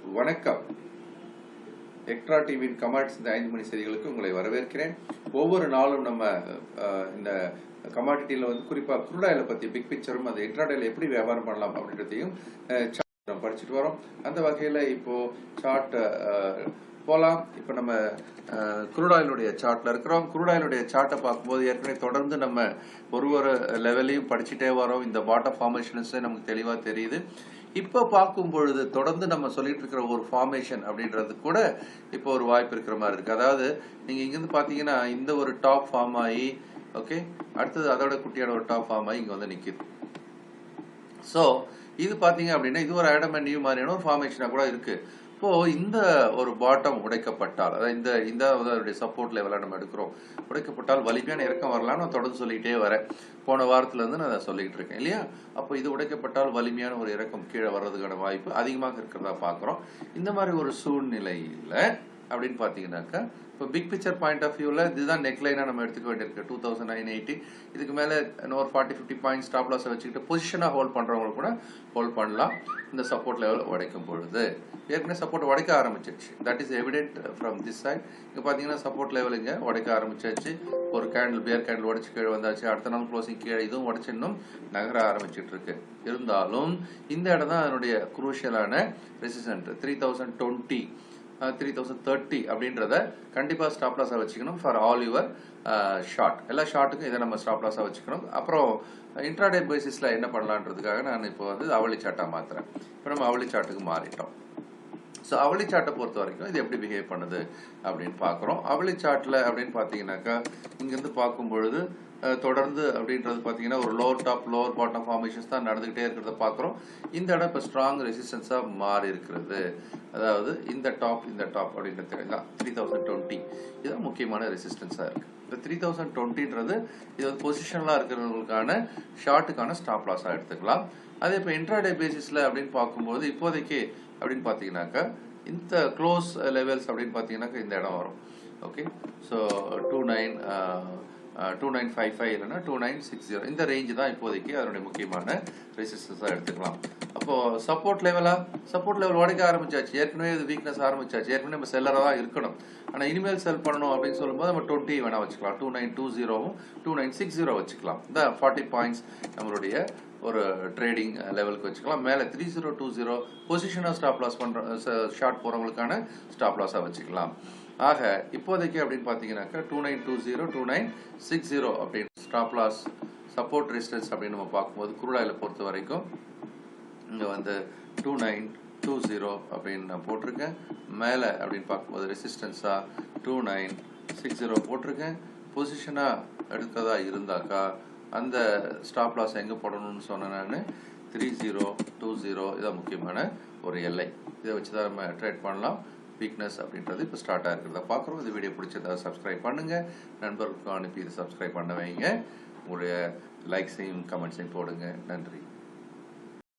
வணக்கம். எக்ட்ரா டிவியின் கமாட்ஸ் இந்த ஐந்து மணி செய்திகளுக்கு உங்களை வரவேற்கிறேன். ஒவ்வொரு நாளும் நம்ம அஹ், இந்த கமாடிட்டியில் வந்து குறிப்பாக குருடாயில பற்றி பிக் பிக்சரும் அந்த இன்ட்ராடேல எப்படி வியாபாரம் பண்ணலாம் அப்படின்றதையும் அஹ், படிச்சுட்டு வரோம். அந்த வகையில் இப்போ சார்ட் போகலாம் இப்போ நம்ம குருடாயிலுடைய சார்ட்ல இருக்கிறோம். குருடாயிலுடைய சார்ட்டை பார்க்கும்போது ஏற்கனவே தொடர்ந்து நம்ம ஒரு ஒரு லெவலையும் படிச்சுட்டே வரோம். இந்த பாட்டம் ஃபார்மேஷன்ஸ் நமக்கு தெளிவாக தெரியுது. இப்போ பார்க்கும் பொழுது தொடர்ந்து நம்ம சொல்லிட்டு இருக்கிற ஒரு ஃபார்மேஷன் அப்படின்றது கூட இப்போ ஒரு வாய்ப்பு இருக்கிற மாதிரி இருக்கு. அதாவது நீங்க இங்கிருந்து பார்த்தீங்கன்னா இந்த ஒரு டாப் ஃபார்ம் ஆகி ஓகே அடுத்தது அதோட குட்டியான ஒரு டாப் ஃபார்ம் ஆகி இங்க வந்து நிக்குது. ஸோ இது பார்த்தீங்க அப்படின்னா இது ஒரு ஆடம் நியூ மாதிரியான ஒரு ஃபார்மேஷனாக கூட இருக்கு. இப்போ இந்த ஒரு பாட்டம் உடைக்கப்பட்டால் அதாவது இந்த இந்த அதனுடைய சப்போர்ட் லெவலாக நம்ம எடுக்கிறோம் உடைக்கப்பட்டால் வலிமையான இறக்கம் வரலாம்னு நான் தொடர்ந்து சொல்லிக்கிட்டே வரேன். போன வாரத்துல இருந்து நான் அதை சொல்லிக்கிட்டு இருக்கேன் இல்லையா? அப்போ இது உடைக்கப்பட்டால் வலிமையான ஒரு இறக்கம் கீழே வர்றதுக்கான வாய்ப்பு அதிகமாக இருக்கிறதா பார்க்குறோம். இந்த மாதிரி ஒரு சூழ்நிலையில் அப்படின்னு பார்த்தீங்கன்னாக்கா இப்போ பிக் பிக்சர் பாயிண்ட் ஆஃப் வியூவில் இதுதான் நெக்லைனாக நம்ம எடுத்துக்க வேண்டியிருக்கு. டூ தௌசண்ட் நைன் எயிட்டி இதுக்கு மேலே இன்னொரு ஃபார்ட்டி ஃபிஃப்டி பாயிண்ட் ஸ்டாப் லாஸை வச்சுக்கிட்டு பொசிஷனாக ஹோல்ட் பண்ணுறவங்க கூட ஹோல்ட் பண்ணலாம். இந்த சப்போர்ட் லெவல் உடைக்கும் பொழுது. ஏற்கனவே சப்போர்ட் உடைக்க ஆரம்பிச்சிருச்சு. That is evident from this side இங்கே பார்த்தீங்கன்னா சப்போர்ட் லெவல் இங்கே உடைக்க ஆரம்பிச்சாச்சு. ஒரு கேண்டில் பியர் கேண்டில் உடைச்சு கீழே வந்தாச்சு. அடுத்த நாள் க்ளோசிங் கீழே இதுவும் உடைச்சு இன்னும் நகர ஆரம்பிச்சிட்டு இருக்கு இருந்தாலும் இந்த இடம் தான் அதனுடைய குரூஷியலான resistant three thousand twenty three thousand thirty அப்படின்றத கண்டிப்பாக ஸ்டாப் லாஸாக வச்சுக்கணும் ஃபார் ஆல் யுவர் ஷார்ட் எல்லா ஷார்ட்டுக்கும் இதை நம்ம ஸ்டாப் லாஸாக வச்சுக்கணும். அப்புறம் இன்ட்ராடே பேசிஸில் என்ன பண்ணலான்றதுக்காக நான் இப்போ வந்து அவளி சாட்டாக மாற்றுறேன் இப்போ நம்ம அவளி சாட்டுக்கு மாறிட்டோம். ஸோ அவளி சாட்டை பொறுத்த வரைக்கும் இது எப்படி பிஹேவ் பண்ணுது அப்படின்னு பார்க்குறோம். அவளி சாட்டில் அப்படின்னு பார்த்தீங்கன்னாக்கா இங்கேருந்து பார்க்கும் பொழுது தொடர்ந்து அப்படின்றது பார்த்தீங்கன்னா ஒரு lower top lower bottom formations தான் நடந்துகிட்டே இருக்கிறத பார்க்குறோம். இந்த இடம் இப்போ ஸ்ட்ராங் ரெசிஸ்டன்ஸாக மாறி இருக்கிறது. அதாவது இந்த டாப் இந்த டாப் அப்படின்றது த்ரீ தௌசண்ட் டுவெண்ட்டி இதுதான் முக்கியமான ரெசிஸ்டன்ஸாக இருக்குது இந்த த்ரீ தௌசண்ட் டுவெண்ட்டின்றது இது வந்து பொசிஷனலாக இருக்கிறவங்களுக்கான ஷார்ட்டுக்கான ஸ்டாப் லாஸாக எடுத்துக்கலாம். அதே இப்போ இன்ட்ராடே பேசிஸில் அப்படின்னு பார்க்கும்போது இப்போதைக்கு அப்படின்னு பார்த்தீங்கன்னாக்கா இந்த க்ளோஸ் லெவல்ஸ் அப்படின்னு பார்த்தீங்கன்னாக்கா இந்த இடம் வரும். Okay so two nine two nine five five இல்லைன்னா டூ நைன் சிக்ஸ் ஜீரோ இந்த ரேஞ்சு தான் இப்போதைக்கு அதனுடைய முக்கியமான ரெசிஸ்டன்ஸாக எடுத்துக்கலாம். அப்போது சப்போர்ட் லெவலாக சப்போர்ட் லெவல் உடைக்க ஆரம்பிச்சாச்சு. ஏற்கனவே இது வீக்னஸ் ஆரம்பிச்சாச்சு. ஏற்கனவே நம்ம செல்லராக தான் இருக்கணும். ஆனால் இனிமேல் செல் பண்ணணும் அப்படின்னு சொல்லும்போது நம்ம டுவெண்ட்டி வேணால் வச்சுக்கலாம். டூ நைன் டூ ஜீரோவும் டூ நைன் சிக்ஸ் ஜீரோ வச்சுக்கலாம். இந்த ஃபார்ட்டி பாயிண்ட்ஸ் நம்மளுடைய ஒரு ட்ரேடிங் லெவலுக்கு வச்சுக்கலாம். மேலே த்ரீ ஜீரோ டூ ஜீரோ பொசிஷனாக ஸ்டாப் லாஸ் பண்ணுற ஷார்ட் போகிறவங்களுக்கான ஸ்டாப் லாஸாக வச்சுக்கலாம். ஆக இப்போதைக்கு அப்படின்னு பார்த்தீங்கன்னாக்கா two nine two zero two nine six zero அப்படின்னு ஸ்டாப் லாஸ் சப்போர்ட் ரெசிஸ்டன்ஸ் அப்படின்னு நம்ம பார்க்கும்போது குருடாயில் பொறுத்த வரைக்கும் இங்கே வந்து டூ நைன் டூ ஜீரோ அப்படின்னு நான் போட்டிருக்கேன். மேலே அப்படின்னு பார்க்கும்போது ரெசிஸ்டன்ஸாக டூ நைன் சிக்ஸ் ஜீரோ போட்டிருக்கேன். பொசிஷனாக எடுக்கிறதா இருந்தாக்கா அந்த ஸ்டாப் லாஸ் எங்கே போடணும்னு சொன்னேன் நான். த்ரீ ஜீரோ டூ ஜீரோ இதான் முக்கியமான ஒரு எல்லை. இதை வச்சு தான் நம்ம ட்ரேட் பண்ணலாம். வீக்னஸ் அப்படின்றது இப்போ ஸ்டார்ட் ஆகிருக்கிறத பார்க்குறோம். இந்த வீடியோ பிடிச்சதா சப்ஸ்கிரைப் பண்ணுங்கள் நண்பர்களுக்கும் அனுப்பி இதை சப்ஸ்கிரைப் பண்ண வைங்க. உங்களுடைய லைக்ஸையும் கமெண்ட்ஸையும் போடுங்க. நன்றி.